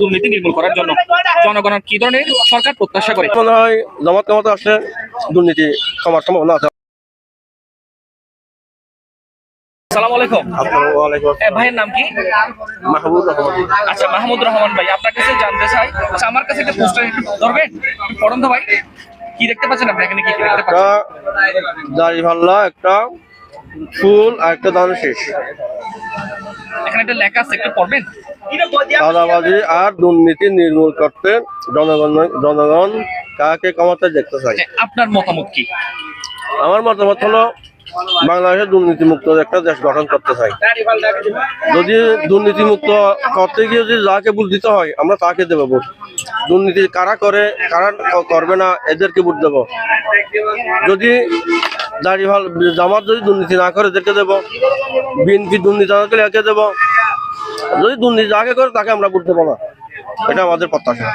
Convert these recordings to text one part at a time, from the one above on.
দুর্নীতি নির্মূল করার জন্য। জনগণের কি ধরনের সরকার প্রত্যাশা করে? মনে হয় জামাত আসলে দুর্নীতি কমার সম্ভাবনা আছে। ভাইয়ের নাম কি? রহমান। আচ্ছা মাহমুদ রহমান ভাই আপনার কাছে জানতে চাই আচ্ছা আমার কাছে একটা পোস্টার ধরবেন? পড়ুন ভাই। কি দেখতে পাচ্ছেন আপনি এখানে? কি দেখতে একটা পাচ্ছেন? দাড়ি ভাল্লা একটা ফুল আর একটা দান শেষ এখানে একটা লেখা আছে একটু পড়বেন? চাঁদাবাজি আর দুর্নীতি নির্মূল করতে জনগণ জনগণ কাকে কমাতে দেখতে চাই আপনার মতামত কি? আমার মতামত হলো বাংলাদেশে দুর্নীতি মুক্ত একটা দেশ গঠন করতে চাই। যদি দুর্নীতি মুক্ত করতে গিয়ে যদি যাকে ভোট দিতে হয় আমরা তাকে দেবো ভোট দুর্নীতি কারা করে কারা করবে না এদেরকে ভোট দেবো। যদি দাড়ি ভালো জামাত যদি দুর্নীতি না করে এদেরকে দেবো বিএনপি দুর্নীতি না করলে একে দেবো যদি দুর্নীতি আগে করে তাকে আমরা বুঝতে দেবো না। এটা আমাদের প্রত্যাশা।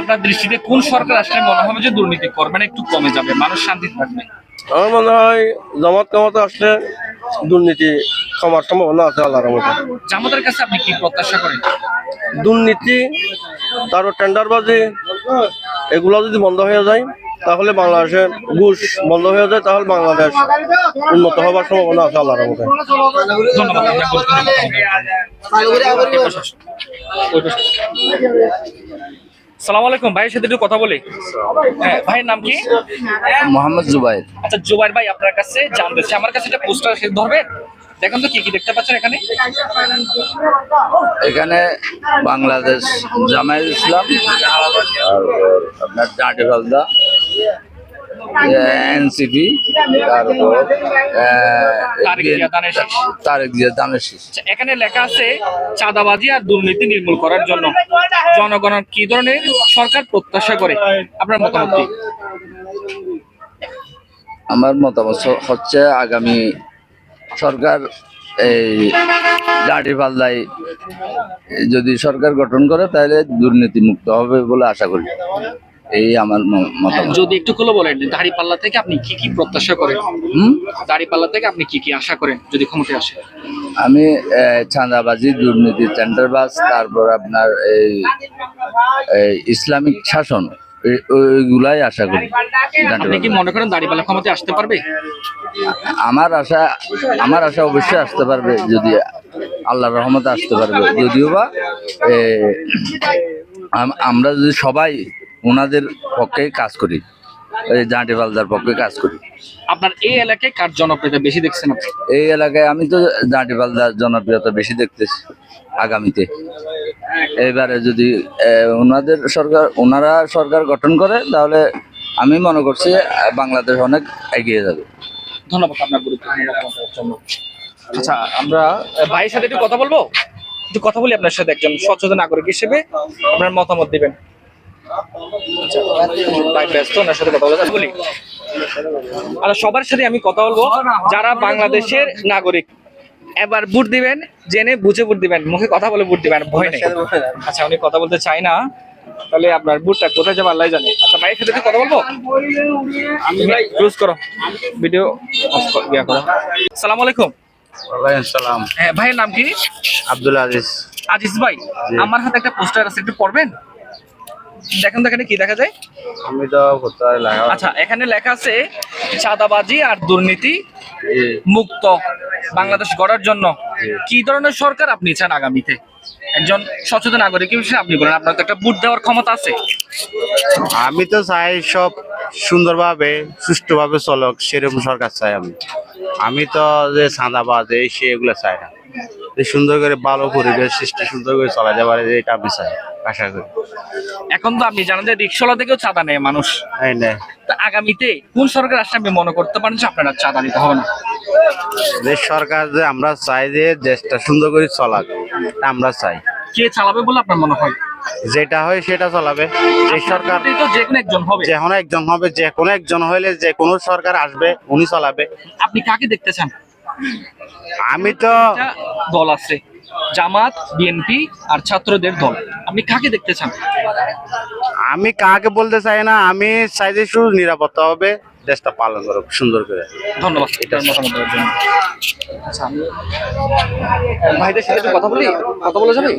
আপনার দৃষ্টিতে কোন সরকার আসলে মনে হবে যে দুর্নীতি করবে না একটু কমে যাবে মানুষ শান্তি থাকবে? আমার মনে হয় জামাত কামাতে আসলে দুর্নীতি কমার সম্ভাবনা আছে আল্লাহর মধ্যে জামাতের কাছে আপনি কি প্রত্যাশা করেন? দুর্নীতি তারপর টেন্ডারবাজি এগুলো যদি বন্ধ হয়ে যায় তাহলে বাংলাদেশে ঘুষ বন্ধ হয়ে যায় তাহলে বাংলাদেশ উন্নত হবার সম্ভাবনা আছে আল্লাহর মধ্যে। সালাম আলাইকুম ভাইয়ের সাথে একটু কথা বলি। হ্যাঁ ভাইয়ের নাম কি? মোহাম্মদ জুবাইর। আচ্ছা জুবাইর ভাই আপনার কাছে জানতে চাই আমার কাছে একটা পোস্টার আছে ধরবেন দেখেন তো কি কি দেখতে পাচ্ছেন এখানে। এখানে বাংলাদেশ জামায়াত ইসলাম তারপর আপনার ফালদা এনসিপি তারপর তারেক জিয়া দানের শীষ। আচ্ছা, এখানে লেখা আছে চাঁদাবাজি আর দুর্নীতি নির্মূল করার জন্য। জনগণের কি ধরনের সরকার প্রত্যাশা করে? আপনার মতামত কি? আমার মতামত হচ্ছে আগামী সরকার এই জাঁটি ফালদায় যদি সরকার গঠন করে তাহলে দুর্নীতি মুক্ত হবে বলে আশা করি। এই আমার মতামত। যদি একটু খুলে বলেন দাড়ি পাল্লা থেকে আপনি কি কি প্রত্যাশা করেন? হুম? দাড়ি থেকে আপনি কি কি আশা করেন যদি ক্ষমতায় আসে? আমি চাঁদাবাজি দুর্নীতি টেন্ডারবাজ তারপর আপনার এই ইসলামিক শাসন ওইগুলাই আশা করি। আপনি কি মনে করেন দাড়ি পাল্লা ক্ষমতায় আসতে পারবে? আমার আশা আমার আশা অবশ্যই আসতে পারবে যদি আল্লাহর রহমতে আসতে পারবে। যদিও বা আমরা যদি সবাই ওনাদের পক্ষে কাজ করি। জাঁটি পালদার পক্ষে কাজ করি। আপনার এই এলাকায় কার জনপ্রিয়তা বেশি দেখছেন আপনি? এই এলাকায় আমি তো জাঁটি পালদার জনপ্রিয়তা বেশি দেখতেছি আগামীতে। এবারে যদি ওনাদের সরকার ওনারা সরকার গঠন করে তাহলে আমি মনে করছি বাংলাদেশ অনেক এগিয়ে যাবে। ধন্যবাদ আপনার গুরুত্বপূর্ণ আচ্ছা আমরা ভাইয়ের সাথে একটু কথা বলব? একটু কথা বলি আপনার সাথে একজন সচেতন নাগরিক হিসেবে। আপনার মতামত দিবেন। ভাই ব্যস্ত ওনার সাথে কথা বলে বলি? আচ্ছা সবার সাথে আমি কথা বলব যারা বাংলাদেশের নাগরিক এবার ভোট দিবেন জেনে বুঝে ভোট দিবেন মুখে কথা বলে ভোট দিবেন ভয় নেই। আচ্ছা উনি কথা বলতে চাই না তাহলে আপনার ভোটটা কোথায় যাবে আল্লাহ জানে। আচ্ছা ভাইয়ের সাথে কথা বলব? আমি ভাই ক্লোজ করো। ভিডিও অফ ইয়া করো। আসসালামু আলাইকুম। সালাম হ্যাঁ ভাইয়ের নাম কি? আব্দুল আজিজ। আজিজ ভাই আমার হাতে একটা পোস্টার আছে একটু পড়বেন? দেখেন তো এখানে কি দেখা যায়? আমি তো আচ্ছা এখানে লেখা আছে চাঁদাবাজি আর দুর্নীতি মুক্ত বাংলাদেশ গড়ার জন্য। কি ধরনের সরকার আপনি চান আগামীতে? একজন সচেতন নাগরিক হিসেবে আপনি বলেন আপনার তো একটা বুট দেওয়ার ক্ষমতা আছে। আমি তো চাই সব সুন্দরভাবে সুষ্ঠুভাবে চলক সেরকম সরকার চাই আমি। আমি তো যে চাঁদাবাজ এই সে এগুলো চাই না। সুন্দর করে ভালো পরিবেশ সৃষ্টি সুন্দর করে চলা যাবে এটা আমি চাই আশা করি। এখন তো আপনি জানেন যে রিক্সলা থেকেও চাঁদা নেয় মানুষ। তা আগামীতে কোন সরকার আসলে আপনি মনে করতে পারেন যে আপনারা চাঁদা নিতে হবে না? সরকার যে আমরা চাই যে দেশটা সুন্দর করে চলাক আমরা চাই। কে চালাবে বলে আপনার মনে হয়? যেটা হয় সেটা চলাবে। যে সরকার যে কোনো একজন হবে। যে কোনো একজন হবে যে কোনো একজন হইলে যে কোনো সরকার আসবে উনি চলাবে। আপনি কাকে দেখতে চান? আমি তো দল আছে। জামাত বিএনপি আর ছাত্রদের দল। আপনি কাকে দেখতে চান? আমি কাকে বলতে চাই না আমি চাই যে শুধু নিরাপত্তা হবে দেশটা পালন করুক সুন্দর করে। ধন্যবাদ এটার মতামত দেওয়ার জন্য। আচ্ছা আমি ভাইদের সাথে কথা বলি? কথা বলে যাবে?